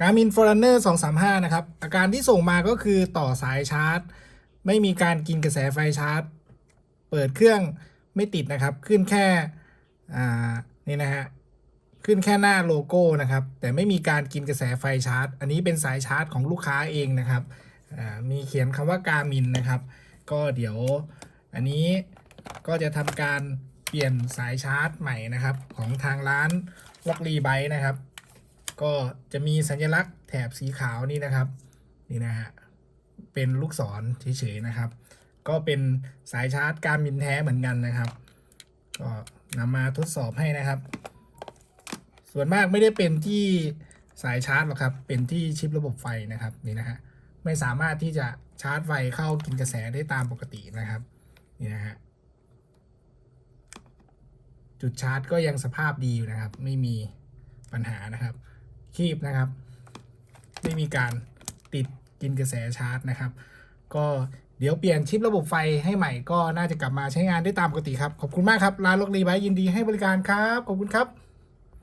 การมิน Forerunner 235 นะครับ อาการที่ส่งมาก็คือต่อสายชาร์จ ไม่มีการกินกระแสไฟชาร์จ เปิดเครื่องไม่ติดนะครับ ขึ้นแค่อ่านี่นะฮะ ขึ้นแค่หน้าโลโก้นะครับ แต่ไม่มีการกินกระแสไฟชาร์จ อันนี้เป็นสายชาร์จของลูกค้าเองนะครับ มีเขียนคำว่าการมินนะครับ ก็เดี๋ยวอันนี้ก็จะทำการเปลี่ยนสายชาร์จใหม่นะครับ ของทางร้านล็อกรีไบนะครับ ก็จะมีสัญลักษณ์แถบสีขาวนี่นะครับนี่นะฮะเป็นลูกศรเฉยๆนะครับ ก็เป็นสายชาร์จการบินแท้เหมือนกันนะครับ ก็นำมาทดสอบให้นะครับ ส่วนมากไม่ได้เป็นที่สายชาร์จหรอกครับ เป็นที่ชิประบบไฟนะครับนี่นะฮะไม่สามารถที่จะชาร์จไฟเข้ากินกระแสได้ตามปกตินะครับนี่นะฮะจุดชาร์จก็ยังสภาพดีอยู่นะครับ ไม่มีปัญหานะครับ คีบนะครับ ไม่มีการติดกินกระแสชาร์จนะครับ ก็เดี๋ยวเปลี่ยนชิประบบไฟให้ใหม่ก็น่าจะกลับมาใช้งานได้ตามปกติครับ ขอบคุณมากครับ ร้านลกรีไบยินดีให้บริการครับ ขอบคุณครับ